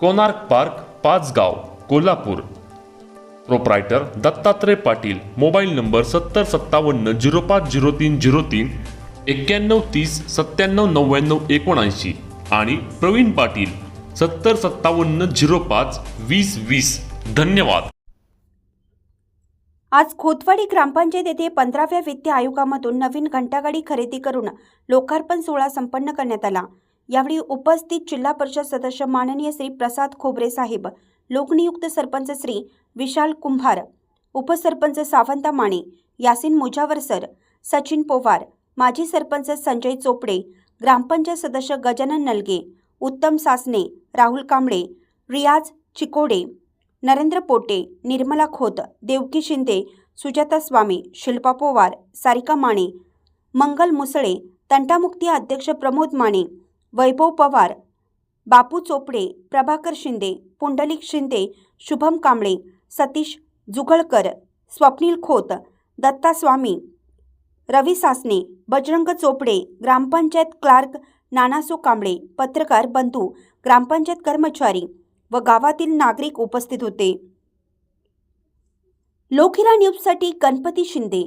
Konark park Pachgaon Kolhapur. Proprietor Dattatray Patil mobile number सत्तर सत्तावन्न zero पाच zero तीन झिरो तीन एक्क्याण्णव तीस सत्त्याण्णव नव्याण्णव एकोणऐंशी आणि प्रवीण पाटील सत्तर सत्तावन्न झिरो पाच वीस वीस. धन्यवाद. आज खोतवाडी ग्रामपंचायत येथे पंधराव्या वित्त आयोगामधून नवीन घंटागाडी खरेदी करून लोकार्पण सोहळा संपन्न करण्यात आला. यावेळी उपस्थित जिल्हा परिषद सदस्य माननीय श्री प्रसाद खोबरे साहेब लोकनियुक्त सरपंच श्री विशाल कुंभार उपसरपंच सावंता माने यासिन मुजावर सर सचिन पोवार माजी सरपंच संजय चोपडे ग्रामपंचायत सदस्य गजानन नलगे उत्तम सासने राहुल कांबळे रियाज चिकोडे नरेंद्र पोटे निर्मला खोत देवकी शिंदे सुजाता स्वामी शिल्पा पोवार सारिका माने मंगल मुसळे तंटामुक्ती अध्यक्ष प्रमोद माने वैभव पवार बापू चोपडे प्रभाकर शिंदे पुंडलिक शिंदे शुभम कांबळे सतीश जुगळकर स्वप्नील खोत दत्ता स्वामी रवी सासने बजरंग चोपडे ग्रामपंचायत क्लार्क नानासो कांबळे पत्रकार बंधू ग्रामपंचायत कर्मचारी व गावातील नागरिक उपस्थित होते. लोखिरा न्यूजसाठी गणपती शिंदे.